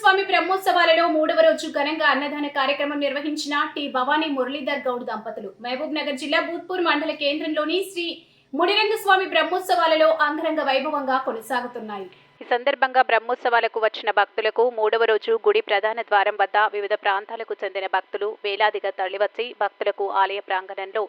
స్వామి బ్రహ్మోత్సవాలలో మూడవ రోజు ఘనంగా అన్నదాన కార్యక్రమం నిర్వహించిన టి భవానీ మురళీధర్ గౌడ్ దంపతులు. మహబూబ్ నగర్ జిల్లా భూత్పూర్ మండల కేంద్రంలోని శ్రీ మునిరంగ స్వామి బ్రహ్మోత్సవాలలో అంగరంగ వైభవంగా కొనసాగుతున్నాయి. ఈ సందర్భంగా బ్రహ్మోత్సవాలకు వచ్చిన భక్తులకు మూడవ రోజు గుడి ప్రధాన ద్వారం వద్ద వివిధ ప్రాంతాలకు చెందిన భక్తులు వేలాదిగా తరలివచ్చి భక్తులకు ఆలయ ప్రాంగణంలో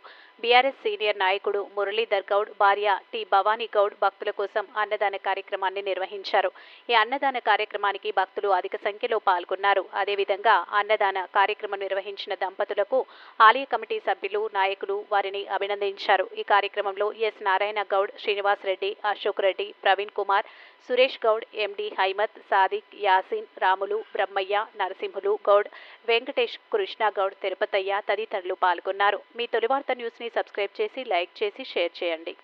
బీఆర్ఎస్ సీనియర్ నాయకుడు మురళీధర్ గౌడ్ భార్య టి భవానీ గౌడ్ భక్తుల కోసం అన్నదాన కార్యక్రమాన్ని నిర్వహించారు. ఈ అన్నదాన కార్యక్రమానికి భక్తులు అధిక సంఖ్యలో పాల్గొన్నారు. అదేవిధంగా అన్నదాన కార్యక్రమం నిర్వహించిన దంపతులకు ఆలయ కమిటీ సభ్యులు నాయకులు వారిని అభినందించారు. ఈ కార్యక్రమంలో ఎస్ నారాయణ గౌడ్ శ్రీనివాస్ రెడ్డి అశోక్ రెడ్డి ప్రవీణ్ కుమార్ సురేష్ గౌడ్ ఎండి హైమత్ సాదిక్ యాసిన్ రాములు బ్రహ్మయ్య నరసింహులు గౌడ్ వెంకటేష్ కృష్ణ గౌడ్ తిరుపతయ్య తదితరులు పాల్గొన్నారు. మీ తొలివార్త న్యూస్ని సబ్స్క్రైబ్ చేసి లైక్ చేసి షేర్ చేయండి.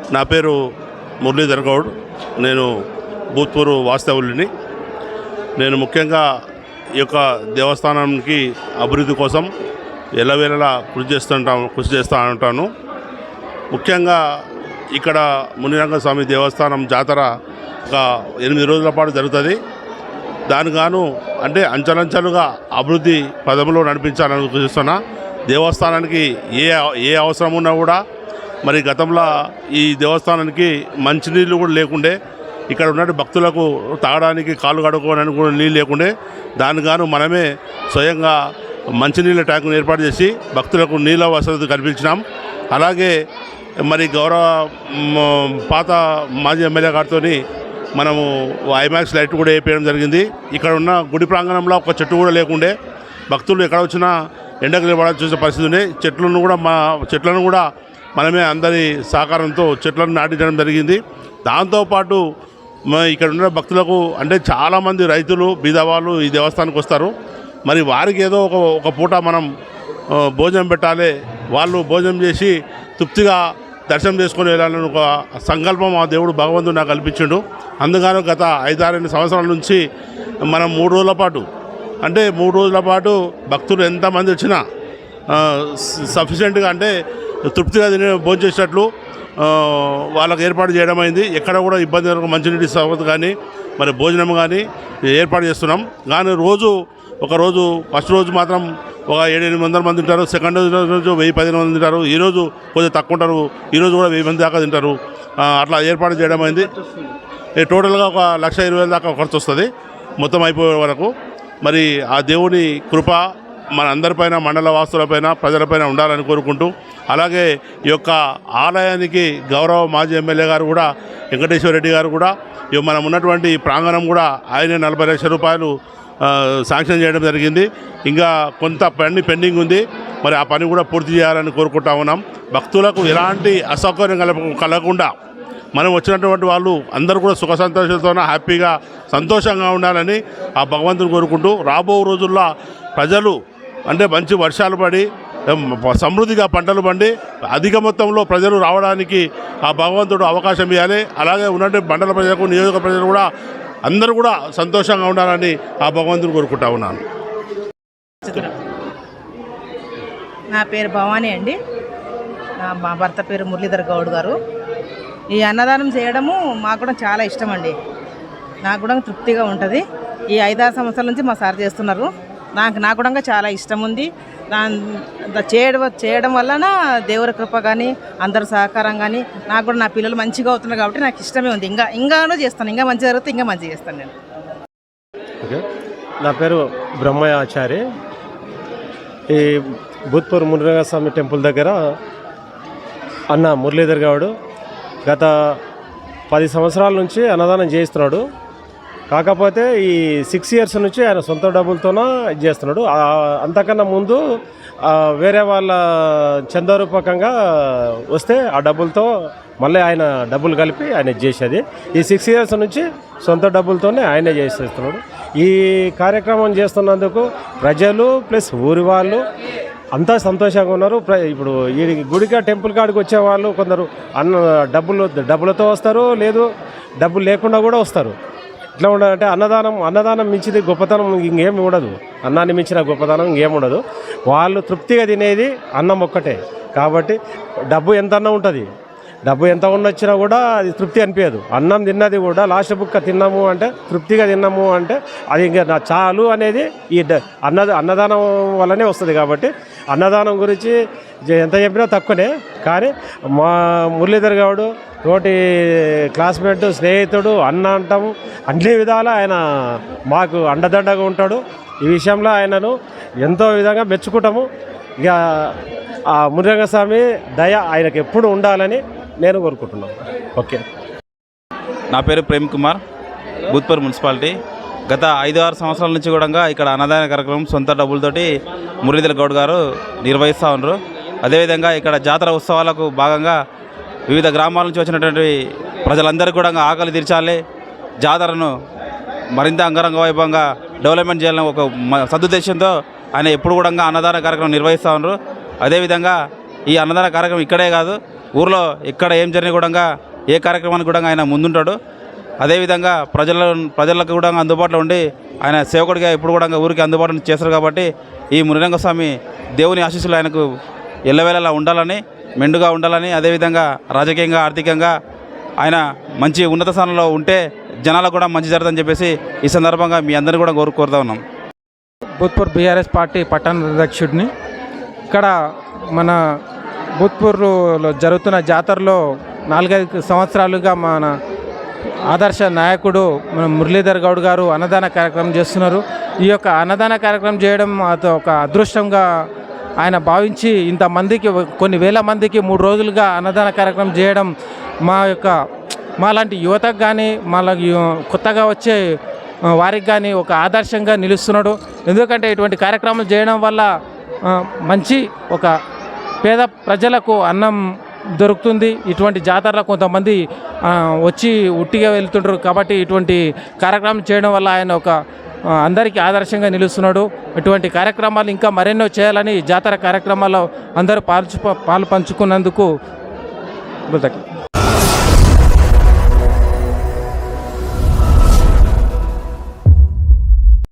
నా పేరు మురళీధర్ గౌడ్. నేను భూత్పూర్ వాస్తవుల్ని నేను ముఖ్యంగా ఈ యొక్క దేవస్థానానికి అభివృద్ధి కోసం ఎల్లవేళలా కృషి చేస్తుంటా కృషి చేస్తూ ఉంటాను. ముఖ్యంగా ఇక్కడ మునిరంగ స్వామి దేవస్థానం జాతర ఒక ఎనిమిది రోజుల పాటు జరుగుతుంది. దానికి గాను అంటే అంచలంచలుగా అభివృద్ధి పదంలో నడిపించాలని చూస్తున్నా. దేవస్థానానికి ఏ ఏ అవసరం ఉన్నా కూడా మరి గతంలో ఈ దేవస్థానానికి మంచినీళ్ళు కూడా లేకుండే ఇక్కడ ఉన్న భక్తులకు తాగడానికి కాళ్ళు కడుక్కోవడానికి కూడా నీళ్ళు లేకుండే దానికి గాను మనమే స్వయంగా మంచినీళ్ళ ట్యాంకును ఏర్పాటు చేసి భక్తులకు నీళ్ళ వసతి కల్పించినాం. అలాగే మరి గౌరవ పాత మాజీ ఎమ్మెల్యే గారితో మనము ఐమాక్స్ లైట్ కూడా వేయడం జరిగింది. ఇక్కడ ఉన్న గుడి ప్రాంగణంలో ఒక చెట్టు కూడా లేకుండే భక్తులు ఎక్కడ వచ్చినా ఎండకు నిలబడాల్సి చూసే పరిస్థితి ఉండే. చెట్లను కూడా మా చెట్లను కూడా మనమే అందరి సహకారంతో చెట్లను నాటించడం జరిగింది. దాంతోపాటు ఇక్కడ ఉన్న భక్తులకు అంటే చాలామంది రైతులు బీదవాళ్ళు ఈ దేవస్థానానికి వస్తారు. మరి వారికి ఏదో ఒక ఒక పూట మనం భోజనం పెట్టాలి. వాళ్ళు భోజనం చేసి తృప్తిగా దర్శనం చేసుకొని వెళ్ళాలని ఒక సంకల్పం ఆ దేవుడు భగవంతుడు నాకు కల్పించిండు. అందుకని గత ఐదారు సంవత్సరాల నుంచి మనం మూడు రోజుల పాటు అంటే మూడు రోజుల పాటు భక్తులు ఎంతమంది వచ్చినా సఫిషియెంట్గా అంటే తృప్తిగా తినే భోజనం చేసేటట్లు వాళ్ళకి ఏర్పాటు చేయడం అయింది. ఎక్కడ కూడా ఇబ్బంది కలగ మంచినీటి సౌకర్యం కానీ మరి భోజనం కానీ ఏర్పాటు చేస్తున్నాం. కానీ రోజు ఒకరోజు ఫస్ట్ రోజు మాత్రం ఒక ఏడు ఎనిమిది వందల మంది ఉంటారు సెకండ్ రోజు వెయ్యి పదిహేను మంది తింటారు. ఈరోజు కొద్దిగా తక్కువ ఉంటారు. ఈరోజు కూడా వెయ్యి మంది దాకా తింటారు. అట్లా ఏర్పాటు చేయడం అయింది. ఈ టోటల్గా ఒక లక్ష ఇరవై వేల దాకా ఖర్చు వస్తుంది. మొత్తం అయిపోయే వరకు. మరి ఆ దేవుని కృప మన అందరిపైన మండల వాసులపైన ప్రజలపైన ఉండాలని కోరుకుంటూ అలాగే ఈ యొక్క ఆలయానికి గౌరవ మాజీ ఎమ్మెల్యే గారు కూడా వెంకటేశ్వర రెడ్డి గారు కూడా ఇవి మనం ఉన్నటువంటి ప్రాంగణం కూడా ఆయనే నలభై లక్షల రూపాయలు శాంక్షన్ చేయడం జరిగింది. ఇంకా కొంత పని పెండింగ్ ఉంది. మరి ఆ పని కూడా పూర్తి చేయాలని కోరుకుంటా ఉన్నాం. భక్తులకు ఎలాంటి అసౌకర్యం కల కలగకుండా మనం వచ్చినటువంటి వాళ్ళు అందరూ కూడా సుఖ సంతోషంతో హ్యాపీగా సంతోషంగా ఉండాలని ఆ భగవంతుని కోరుకుంటూ రాబో రోజుల్లో ప్రజలు అంటే మంచి వర్షాలు పడి సమృద్ధిగా పంటలు పండి అధిక మొత్తంలో ప్రజలు రావడానికి ఆ భగవంతుడు అవకాశం ఇవ్వాలి. అలాగే ఉన్నటువంటి మండల ప్రజలకు నియోజక ప్రజలు కూడా అందరూ కూడా సంతోషంగా ఉండాలని ఆ భగవంతుని కోరుకుంటా ఉన్నాను. నా పేరు భవానీ అండి. నా మా భర్త పేరు మురళీధర్ గౌడ్ గారు. ఈ అన్నదానం చేయడము మాకు కూడా చాలా ఇష్టం అండి. నాకు కూడా తృప్తిగా ఉంటుంది. ఈ ఐదారు సంవత్సరాల నుంచి మా సార్ చేస్తున్నారు. నాకు నాకు కూడా చాలా ఇష్టం ఉంది. చేయడం చేయడం వలన దేవుడి కృప కానీ అందరి సహకారం కానీ నాకు కూడా నా పిల్లలు మంచిగా అవుతున్నారు కాబట్టి నాకు ఇష్టమే ఉంది. ఇంకా ఇంకానూ చేస్తాను. ఇంకా మంచి జరిగితే ఇంకా మంచిగా చేస్తాను నేను. ఓకే. నా పేరు బ్రహ్మయాచారి. ఈ భూత్పూర్ మునిరంగ స్వామి టెంపుల్ దగ్గర అన్న మురళీధర్ గౌడు గత పది సంవత్సరాల నుంచి అన్నదానం చేయిస్తున్నాడు. కాకపోతే ఈ సిక్స్ ఇయర్స్ నుంచి ఆయన సొంత డబ్బులతోనే చేస్తున్నాడు. అంతకన్నా ముందు వేరే వాళ్ళ చందారూపకంగా వస్తే ఆ డబ్బులతో మళ్ళీ ఆయన డబ్బులు కలిపి ఆయన చేసేది. ఈ సిక్స్ ఇయర్స్ నుంచి సొంత డబ్బులతోనే ఆయనే చేసేస్తున్నాడు. ఈ కార్యక్రమం చేస్తున్నందుకు ప్రజలు ప్లస్ ఊరి వాళ్ళు అంతా సంతోషంగా ఉన్నారు. ప్ర- ఇప్పుడు ఈ గుడికా టెంపుల్ కాడికి వచ్చే వాళ్ళు కొందరు అన్న డబ్బులు డబ్బులతో వస్తారు లేదు డబ్బులు లేకుండా కూడా వస్తారు. ఇట్లా ఉండాలంటే అన్నదానం అన్నదానం మించింది గొప్పతనం ఇంకేం ఉండదు. అన్నాన్ని మించిన గొప్పతనం ఇంకేం ఉండదు. వాళ్ళు తృప్తిగా తినేది అన్నం ఒక్కటే. కాబట్టి డబ్బు ఎంత అన్న ఉంటుంది. డబ్బు ఎంత ఉండొచ్చినా కూడా అది తృప్తి అనిపించదు అన్నం తిన్నది కూడా లాస్ట్ బుక్క తిన్నాము అంటే తృప్తిగా తిన్నాము అంటే అది ఇంకా నా చాలు అనేది ఈ డ- అన్న అన్నదానం వల్లనే వస్తుంది కాబట్టి అన్నదానం గురించి ఎంత చెప్పినా తక్కువనే. కానీ మా మురళీధర్ గౌడు తోటి క్లాస్మేట్ స్నేహితుడు అన్న అంటాము. అన్ని విధాల ఆయన మాకు అండదండగా ఉంటాడు. ఈ విషయంలో ఆయనను ఎంతో విధంగా మెచ్చుకుంటాము. ఇక ఆ మునిరంగ స్వామి దయ ఆయనకు ఎప్పుడు ఉండాలని నేను కోరుకుంటున్నాను. ఓకే. నా పేరు ప్రేమ్ కుమార్. భూత్పూర్ మున్సిపాలిటీ. గత ఐదు ఆరు సంవత్సరాల నుంచి కూడా ఇక్కడ అన్నదాన కార్యక్రమం సొంత డబ్బులతోటి మురళీధర్ గౌడ్ గారు నిర్వహిస్తూ ఉన్నారు. అదేవిధంగా ఇక్కడ జాతర ఉత్సవాలకు భాగంగా వివిధ గ్రామాల నుంచి వచ్చినటువంటి ప్రజలందరికీ కూడా ఆకలి తీర్చాలి. జాతరను మరింత అంగరంగ వైభవంగా డెవలప్మెంట్ చేయాలని ఒక మ- సదుద్దేశంతో ఆయన ఎప్పుడు కూడా అన్నదాన కార్యక్రమం నిర్వహిస్తూ ఉన్నారు. అదేవిధంగా ఈ అన్నదాన కార్యక్రమం ఇక్కడే కాదు ఊర్లో ఎక్కడ ఏం జరిగినా కూడా ఏ కార్యక్రమానికి కూడా ఆయన ముందుంటాడు. అదేవిధంగా ప్రజల ప్రజలకు కూడా అందుబాటులో ఉండి ఆయన సేవకుడిగా ఎప్పుడు కూడా ఊరికి అందుబాటులో చేస్తారు కాబట్టి ఈ మునిరంగ స్వామి దేవుని ఆశీస్సులు ఆయనకు ఎల్లవేళలా ఉండాలని మెండుగా ఉండాలని అదేవిధంగా రాజకీయంగా ఆర్థికంగా ఆయన మంచి ఉన్నత స్థానంలో ఉంటే జనాలకు కూడా మంచి జరుగుతుందని చెప్పేసి ఈ సందర్భంగా మీ అందరిని కూడా కోరు కోరుతా ఉన్నాం. భూత్పూర్ బీఆర్ఎస్ పార్టీ పట్టణ అధ్యక్షుడిని. ఇక్కడ మన భూత్పూర్లో జరుగుతున్న జాతరలో నాలుగైదు సంవత్సరాలుగా మన ఆదర్శ నాయకుడు మన మురళీధర్ గౌడ్ గారు అన్నదాన కార్యక్రమం చేస్తున్నారు. ఈ యొక్క అన్నదాన కార్యక్రమం చేయడం అది ఒక అదృష్టంగా ఆయన భావించి ఇంతమందికి కొన్ని వేల మందికి మూడు రోజులుగా అన్నదాన కార్యక్రమం చేయడం మా యొక్క మాలాంటి యువతకు కానీ మాలా కొత్తగా వచ్చే వారికి కానీ ఒక ఆదర్శంగా నిలుస్తున్నాడు. ఎందుకంటే ఇటువంటి కార్యక్రమాలు చేయడం వల్ల మంచి ఒక పేద ప్రజలకు అన్నం దొరుకుతుంది. ఇటువంటి జాతరలో కొంతమంది వచ్చి ఉట్టిగా వెళ్తుంటారు. కాబట్టి ఇటువంటి కార్యక్రమం చేయడం వల్ల ఆయన ఒక అందరికీ ఆదర్శంగా నిలుస్తున్నాడు. ఇటువంటి కార్యక్రమాలు ఇంకా మరెన్నో చేయాలని జాతర కార్యక్రమాల్లో అందరూ పాల్చు పాలు పంచుకున్నందుకు